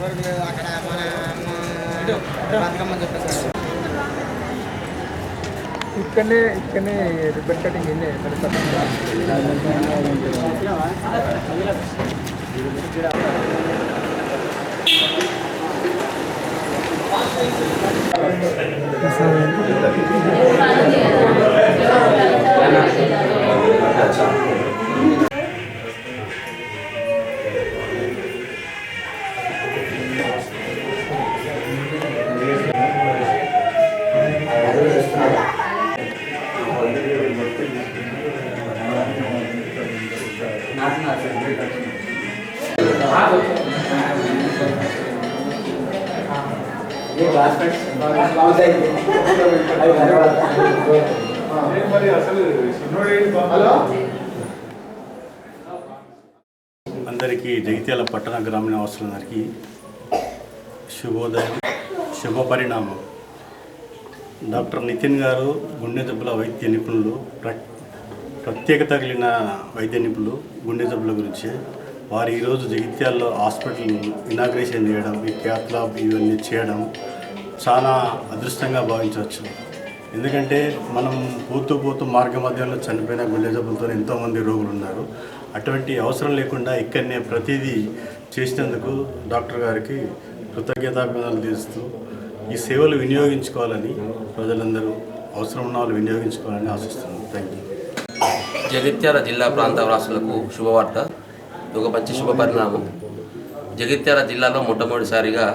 లేదు అక్కడ మన బతుకమ్మ చెప్పేసి ఇక్కడనే ఇక్కడనే రిబ్బన్ కటింగ్ ఇన్నే అందరికీ జగిత్యాల పట్టణ గ్రామీణ వాసులందరికీ శుభోదయం శుభ పరిణామం డాక్టర్ నితిన్ గారు గుండె జబ్బుల వైద్య నిపుణులు ప్ర ప్రత్యేకత కలిగిన వైద్య నిపుణులు గుండె జబ్బుల గురించి. వారు ఈరోజు జగిత్యాల్లో హాస్పిటల్ ఇనాగ్రేషన్ చేయడం ఈ క్యాత్ ల్యాబ్ ఇవన్నీ చేయడం చాలా అదృష్టంగా భావించవచ్చు. ఎందుకంటే మనం పోతూ పోతూ మార్గ మధ్యంలో చనిపోయిన గుండె జబ్బులతో ఎంతోమంది రోగులు ఉన్నారు. అటువంటి అవసరం లేకుండా ఇక్కడనే ప్రతిదీ చేసినందుకు డాక్టర్ గారికి కృతజ్ఞతాభినందనలు తీస్తూ ఈ సేవలు వినియోగించుకోవాలని ప్రజలందరూ అవసరం ఉన్న వాళ్ళు వినియోగించుకోవాలని ఆశిస్తున్నాను. థ్యాంక్ యూ జగిత్యాల జిల్లా ప్రాంత వాసులకు శుభవార్త. ఒక మంచి శుభ పరిణామం. జగిత్యాల జిల్లాలో మొట్టమొదటిసారిగా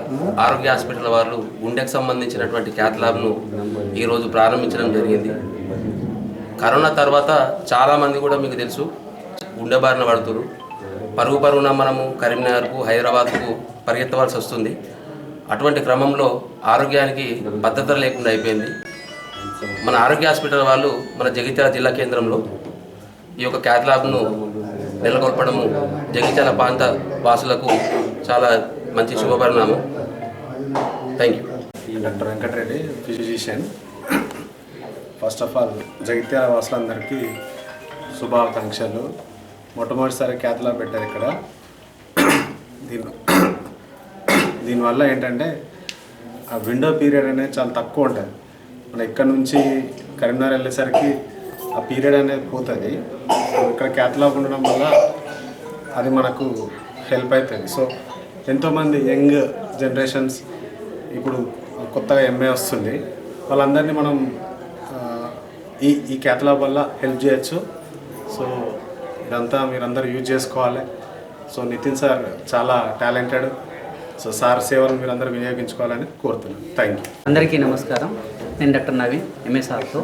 ఆరోగ్య హాస్పిటల్ వాళ్ళు గుండెకు సంబంధించినటువంటి క్యాత్ ల్యాబ్ను ఈరోజు ప్రారంభించడం జరిగింది. కరోనా తర్వాత చాలామంది కూడా మీకు తెలుసు గుండె బారిన పడుతురు. పరుగు పరుగున మనము కరీంనగర్కు హైదరాబాద్కు పరిగెత్తవలసి వస్తుంది. అటువంటి క్రమంలో ఆరోగ్యానికి భద్రత లేకుండా అయిపోయింది. మన ఆరోగ్య హాస్పిటల్ వాళ్ళు మన జగిత్యాల జిల్లా కేంద్రంలో ఈ యొక్క క్యాత్ నెలకొల్పడము జగిత్యాల ప్రాంత వాసులకు చాలా మంచి శుభపరిణామం. Thank you doctor Venkata Reddy physician. First of all Jagtial వాసులందరికీ శుభాకాంక్షలు. మొట్టమొదటిసారి క్యాత్లా పెట్టారు ఇక్కడ. దీని దీనివల్ల ఏంటంటే ఆ విండో పీరియడ్ అనేది చాలా తక్కువ ఉంటుంది. మన ఇక్కడ నుంచి కరీంనగర్ వెళ్ళేసరికి ఆ పీరియడ్ అనేది పోతుంది. సో ఇక్కడ క్యాట్లాగ్ ఉండడం వల్ల అది మనకు హెల్ప్ అవుతుంది సో ఎంతోమంది యంగ్ జనరేషన్స్ ఇప్పుడు కొత్తగా ఎంఏ వస్తుంది. వాళ్ళందరినీ మనం ఈ ఈ క్యాటలాగ్ వల్ల హెల్ప్ చేయొచ్చు. సో ఇదంతా మీరందరూ యూజ్ చేసుకోవాలి. సో నితిన్ సార్ చాలా టాలెంటెడ్ సో సార్ సేవలు మీరందరూ వినియోగించుకోవాలని కోరుతున్నాను. థ్యాంక్ యూ అందరికీ నమస్కారం. నేను డాక్టర్ నవీన్ ఎంఎస్ఆర్తో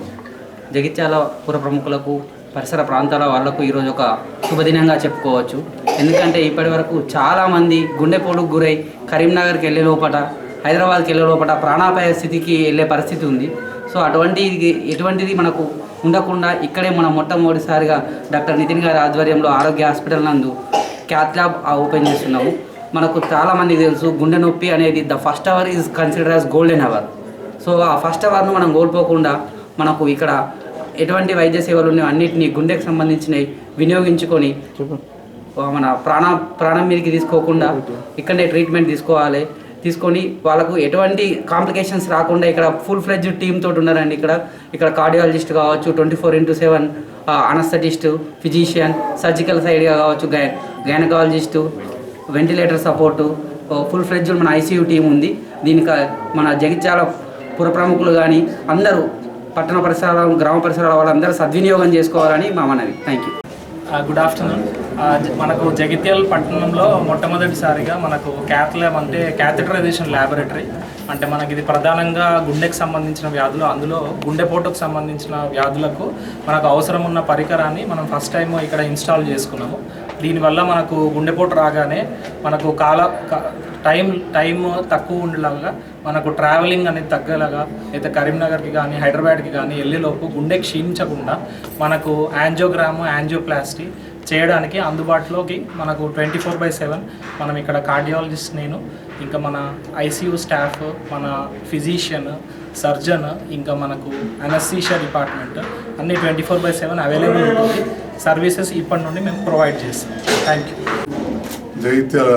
జగిత్యాల పుర ప్రముఖులకు పరిసర ప్రాంతాల వాళ్ళకు ఈరోజు ఒక శుభదినంగా చెప్పుకోవచ్చు. ఎందుకంటే ఇప్పటి వరకు చాలామంది గుండెపోటుకు గురై కరీంనగర్కి వెళ్ళే లోపల హైదరాబాద్కి వెళ్ళే లోపల ప్రాణాపాయ స్థితికి వెళ్ళే పరిస్థితి ఉంది. సో అటువంటి ఎటువంటిది మనకు ఉండకుండా ఇక్కడే మనం మొట్టమొదటిసారిగా డాక్టర్ నితిన్ గారి ఆధ్వర్యంలో ఆరోగ్య హాస్పిటల్ నందు క్యాత్ ల్యాబ్ ఓపెన్ చేస్తున్నాము. మనకు చాలామందికి తెలుసు గుండె నొప్పి అనేది the first hour is consider as golden hour so ఆ ఫస్ట్ అవర్ను మనం కోల్పోకుండా మనకు ఇక్కడ ఎటువంటి వైద్య సేవలు ఉన్నాయో అన్నిటినీ గుండెకు సంబంధించినవి వినియోగించుకొని మన ప్రాణ ప్రాణం మీదకి తీసుకోకుండా ఇక్కడనే ట్రీట్మెంట్ తీసుకోవాలి. తీసుకొని వాళ్ళకు ఎటువంటి కాంప్లికేషన్స్ రాకుండా ఇక్కడ ఫుల్ ఫ్లెడ్జ్ టీమ్ తోటి ఉన్నారండి ఇక్కడ. ఇక్కడ కార్డియాలజిస్ట్ కావచ్చు twenty four into seven anaesthetist physician surgical సైడ్గా కావచ్చు గై gynaecologist ventilator support full fledged మన ఐసీయూ టీం ఉంది. దీనికి మన జగిత్యాల పుర ప్రముఖులు కానీ అందరూ పట్టణ పరిసరాల గ్రామ పరిసరాల వాళ్ళందరూ సద్వినియోగం చేసుకోవాలని మా మనవి. థ్యాంక్ యూ గుడ్ ఆఫ్టర్నూన్ మనకు జగిత్యాల పట్టణంలో మొట్టమొదటిసారిగా మనకు క్యాత్ ల్యాబ్ అంటే క్యాథెటరైజేషన్ ల్యాబొరేటరీ అంటే మనకి ఇది ప్రధానంగా గుండెకు సంబంధించిన వ్యాధులు అందులో గుండెపోటుకు సంబంధించిన వ్యాధులకు మనకు అవసరం ఉన్న పరికరాన్ని మనం ఫస్ట్ టైం ఇక్కడ ఇన్స్టాల్ చేసుకున్నాము. దీనివల్ల మనకు గుండెపోటు రాగానే మనకు కాల టైం టైం తక్కువ ఉండేలాగా మనకు ట్రావెలింగ్ అనేది తగ్గేలాగా అయితే కరీంనగర్కి కానీ హైదరాబాద్కి కానీ వెళ్ళేలోపు గుండె క్షీణించకుండా మనకు యాంజోగ్రామ్ యాంజియోప్లాస్టీ చేయడానికి అందుబాటులోకి మనకు ట్వంటీ ఫోర్ బై సెవెన్ మనం ఇక్కడ కార్డియాలజిస్ట్ నేను ఇంకా మన ఐసీయూ స్టాఫ్ మన ఫిజీషియన్ సర్జన్ ఇంకా మనకు అనస్థీషియా డిపార్ట్మెంట్ అన్ని twenty four by seven available ఉంటుంది సర్వీసెస్ ఇప్పటి నుండి మేము ప్రొవైడ్ చేస్తాం. థ్యాంక్ యూ జగిత్యాల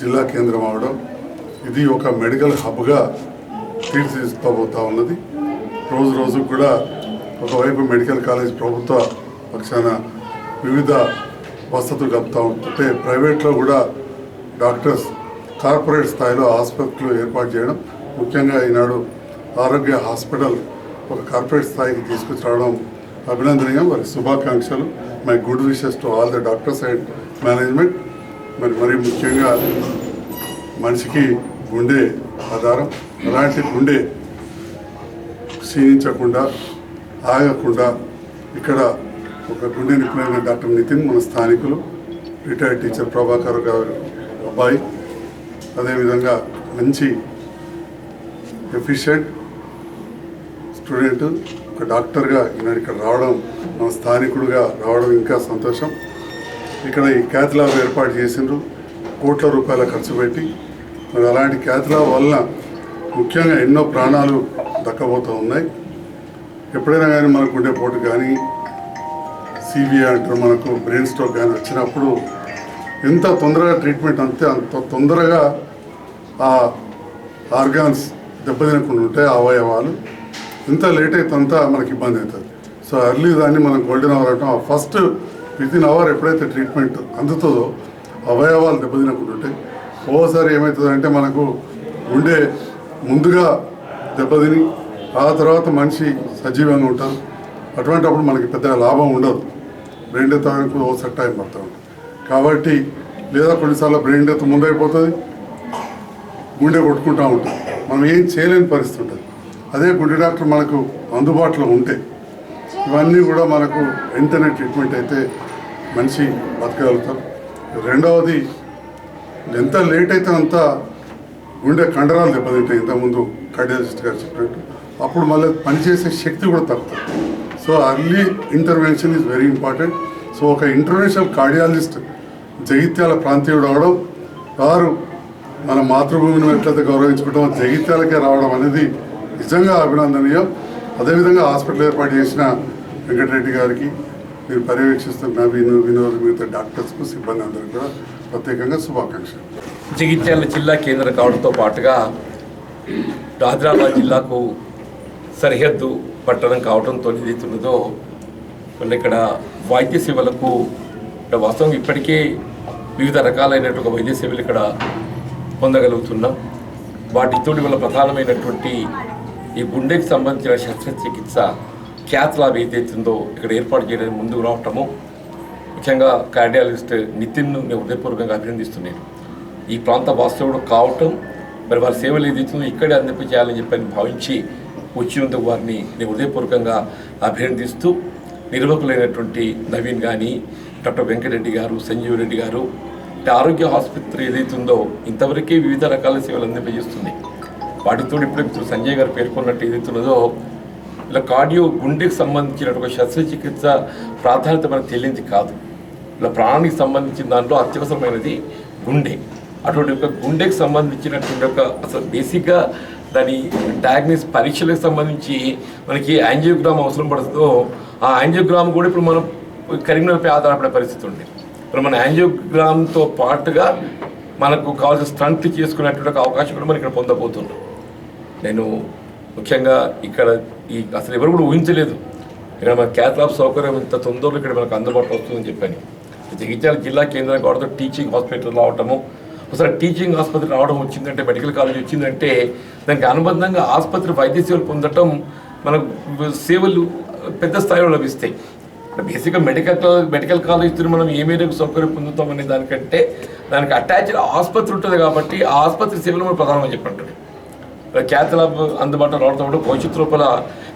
జిల్లా కేంద్రం అవడం ఇది ఒక మెడికల్ హబ్గా తీర్చిదిద్దుకోబోతా ఉన్నది. రోజు రోజు కూడా ఒకవైపు మెడికల్ కాలేజ్ ప్రభుత్వ పక్షాన వివిధ వసతులు కలుపుతూ ఉంటుంటే ప్రైవేట్లో కూడా డాక్టర్స్ కార్పొరేట్ స్థాయిలో ఆసుపత్రులు ఏర్పాటు చేయడం ముఖ్యంగా ఈనాడు ఆరోగ్య హాస్పిటల్ ఒక కార్పొరేట్ స్థాయికి తీసుకురావడం అభినందనీయం. వారి శుభాకాంక్షలు. My good wishes to all the doctors and management. మరి మరీ ముఖ్యంగా మనిషికి గుండె ఆధారం. అలాంటి గుండె క్షీణించకుండా ఆగకుండా ఇక్కడ ఒక గుండె నిపుణులైన డాక్టర్ నితిన్ మన స్థానికులు రిటైర్డ్ టీచర్ ప్రభాకర్ గారు అబ్బాయి. అదేవిధంగా మంచి ఎఫిషియంట్ స్టూడెంట్. ఒక డాక్టర్గా ఈయన ఇక్కడ రావడం మన స్థానికుడుగా రావడం ఇంకా సంతోషం. ఇక్కడ ఈ క్యాత్ ల్యాబ్ ఏర్పాటు చేసిండ్రు. కోట్ల రూపాయల ఖర్చు పెట్టి. మరి అలాంటి క్యాత్ ల్యాబ్ వలన ముఖ్యంగా ఎన్నో ప్రాణాలు దక్కబోతూ ఉన్నాయి. ఎప్పుడైనా కానీ మనకు ఉండే పోటు కానీ సిబిఐ అంటారు మనకు బ్రెయిన్ స్ట్రోక్ కానీ వచ్చినప్పుడు ఎంత తొందరగా ట్రీట్మెంట్ అంతే అంత తొందరగా ఆ ఆర్గాన్స్ దెబ్బతినకుండా ఉంటాయి అవయవాలు. ఎంత లేట్ అయితే అంత మనకి ఇబ్బంది అవుతుంది. సో ఎర్లీ దాన్ని మనం గోల్డెన్ అవర్ అంటాం. ఫస్ట్ విత్ ఇన్ అవర్ ఎప్పుడైతే ట్రీట్మెంట్ అందుతుందో అవయవాలు దెబ్బతినకుండా ఉంటాయి ఓసారి ఏమవుతుందంటే మనకు ఉండే ముందుగా దెబ్బతిని ఆ తర్వాత మనిషి సజీవంగా ఉంటారు. అటువంటిప్పుడు మనకి పెద్దగా లాభం ఉండదు. బ్రెయిన్ డెత్ అవడానికి ఓసారి టైం పడుతూ ఉంటుంది. కాబట్టి లేదా కొన్నిసార్లు బ్రెయిన్ డెత్ ముందైపోతుంది గుండె కొట్టుకుంటూ ఉంటుంది. మనం ఏం చేయలేని పరిస్థితి ఉంటుంది. అదే గుండె డాక్టర్ మనకు అందుబాటులో ఉంటే ఇవన్నీ కూడా మనకు వెంటనే ట్రీట్మెంట్ అయితే మనిషి బతకగలుగుతారు. రెండవది ఎంత లేట్ అయితే అంత గుండె కండరాలు దెబ్బతింటాయి. ఇంతకుముందు కార్డియాలజిస్ట్ గారు చెప్పినట్టు. అప్పుడు మళ్ళీ పనిచేసే శక్తి కూడా తగ్గుతుంది so early intervention is very important. So ఒక ఇంటర్నేషనల్ కార్డియాలజిస్ట్ జగిత్యాల ప్రాంతీయుడు అవడం వారు మన మాతృభూమిని ఎట్లయితే గౌరవించుకుంటామో జగిత్యాలకే రావడం అనేది నిజంగా అభినందనీయం. అదేవిధంగా హాస్పిటల్ ఏర్పాటు చేసిన వెంకటరెడ్డి గారికి మీరు పర్యవేక్షిస్తున్న వినో వినోద్ మిగతా డాక్టర్స్కు సిబ్బంది అందరికీ కూడా ప్రత్యేకంగా శుభాకాంక్షలు. జగిత్యాల జిల్లా కేంద్రం కావడంతో పాటుగా ఆదిలాబాద్ జిల్లాకు సరిహద్దు పట్టణం కావడంతో ఏదైతున్నదో మళ్ళీ ఇక్కడ వైద్య సేవలకు ఇక్కడ ఇప్పటికే వివిధ రకాలైనటువంటి వైద్య సేవలు ఇక్కడ పొందగలుగుతున్నాం. వాటితో వల్ల ప్రధానమైనటువంటి ఈ గుండెకి సంబంధించిన శస్త్రచికిత్స క్యాత్ ఏదైతుందో ఇక్కడ ఏర్పాటు చేయడానికి ముందుకు రావటము ముఖ్యంగా కార్డియాలజిస్ట్ నితిన్ను నేను హృదయపూర్వకంగా అభినందిస్తున్నాను. ఈ ప్రాంత వాస్తవుడు కావటం మరి వారి సేవలు ఏదైతుందో ఇక్కడే అందింపజేయాలని చెప్పని భావించి వచ్చినందుకు వారిని నేను హృదయపూర్వకంగా అభినందిస్తూ నిర్వాహకులైనటువంటి నవీన్ కానీ డాక్టర్ వెంకటరెడ్డి గారు సంజీవ్ రెడ్డి గారు అంటే ఆరోగ్య ఆసుపత్రి ఏదైతుందో ఇంతవరకే వివిధ రకాల సేవలు అందింపజేస్తున్నాయి. వాటితో ఇప్పుడు ఇప్పుడు సంజయ్ గారు పేర్కొన్నట్టు ఏదైతున్నదో ఇలా కార్డియో గుండెకి సంబంధించినటువంటి శస్త్రచికిత్స ప్రాధాన్యత మనకు తెలియంది కాదు. ఇలా ప్రాణానికి సంబంధించిన దాంట్లో అత్యవసరమైనది గుండె. అటువంటి ఒక గుండెకి సంబంధించినటువంటి ఒక అసలు బేసిక్గా దాని డయాగ్నిస్ పరీక్షలకు సంబంధించి మనకి యాంజియోగ్రామ్ అవసరం పడుతుందో ఆ యాంజియోగ్రామ్ కూడా ఇప్పుడు మనం కరీంనగర్పై ఆధారపడే పరిస్థితి ఉంది. ఇప్పుడు మన యాంజియోగ్రామ్తో పాటుగా మనకు కావాల్సిన స్టంట్ చేసుకునేటువంటి ఒక అవకాశం కూడా మనం ఇక్కడ పొందబోతున్నాం. నేను ముఖ్యంగా ఇక్కడ ఈ అసలు ఎవరు కూడా ఊహించలేదు. ఇక్కడ మన క్యాథలాబ్ సౌకర్యం ఇంత తొందరలో ఇక్కడ మనకు అందుబాటులో వస్తుందని చెప్పాను. జగిత్యాల జిల్లా కేంద్రం కావడంతో టీచింగ్ హాస్పిటల్ రావటము ఒకసారి టీచింగ్ ఆసుపత్రి రావడం వచ్చిందంటే మెడికల్ కాలేజ్ వచ్చిందంటే దానికి అనుబంధంగా ఆసుపత్రి వైద్య సేవలు పొందటం మనకు సేవలు పెద్ద స్థాయిలో లభిస్తాయి. బేసిక్గా మెడికల్ మెడికల్ కాలేజ్ మనం ఏ మేరకు సౌకర్యం పొందుతామనే దానికంటే దానికి అటాచ్డ్ ఆసుపత్రి ఉంటుంది కాబట్టి ఆ ఆసుపత్రి సేవలు మనం ప్రధానమని చెప్పంటాడు క్యాత్ ల్యాబ్ అందుబాటులో రావడంతో పాటు భవిష్యత్తు లోపల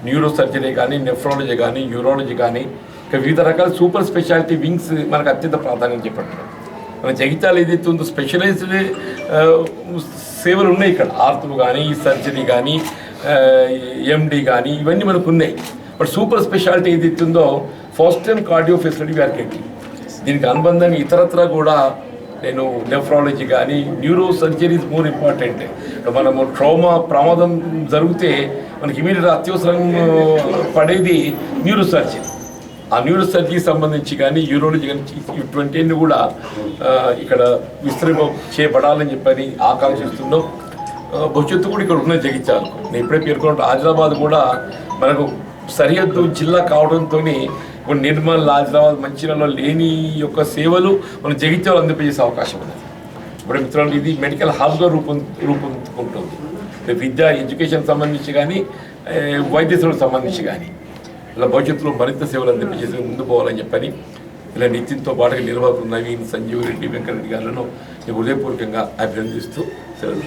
న్యూరో సర్జరీ కానీ నెఫ్రాలజీ కానీ యూరాలజీ కానీ ఇంకా వివిధ రకాల సూపర్ స్పెషాలిటీ వింగ్స్ మనకు అత్యంత ప్రాధాన్యం చెప్పంటారు మన జగితాలు ఏదైతే ఉందో స్పెషలైజ్డ్ సేవలు ఉన్నాయి ఇక్కడ. ఆర్తులు కానీ సర్జరీ కానీ ఎండి కానీ ఇవన్నీ మనకు ఉన్నాయి. బట్ సూపర్ స్పెషాలిటీ ఏదైతే ఉందో first time cardio facility we are దీనికి అనుబంధంగా ఇతరత్ర కూడా నేను నెఫ్రాలజీ కానీ న్యూరో సర్జరీస్ మోర్ ఇంపార్టెంట్ మనము ట్రామా ప్రమాదం జరిగితే మనకి ఇమీడియట్ అత్యవసరం పడేది న్యూరో సర్జరీ ఆ న్యూరో సర్జరీకి సంబంధించి కానీ యూరోలజీ కానీ ఇటువంటివన్నీ కూడా ఇక్కడ విస్తరింప చేయబడాలని చెప్పని ఆకాంక్షిస్తున్నాం. భవిష్యత్తు కూడా ఇక్కడ ఉన్న జగించాలి నేను ఇప్పుడే పేర్కొన్న ఆదిలాబాద్ కూడా మనకు సరిహద్దు జిల్లా కావడంతో ఇప్పుడు నిర్మల్ ఆదిలాబాద్ మంచిర్యాలలో లేని యొక్క సేవలు మనం జగిత్యాలు అందజేసే అవకాశం ఉంది ఇప్పుడు మిత్రులు ఇది మెడికల్ హబ్గా రూపొంది రూపొందుకుంటుంది. విద్య ఎడ్యుకేషన్ సంబంధించి కానీ వైద్య సేవలకు సంబంధించి కానీ ఇలా భవిష్యత్తులో మరింత సేవలు అందింపజేసి ముందు పోవాలని చెప్పని ఇలా నిత్యంతో పాటుగా నిర్వాహకులు నవీన్ సంజీవ్ రెడ్డి వెంకరెడ్డి గారులను హృదయపూర్వకంగా అభినందిస్తూ సెలవు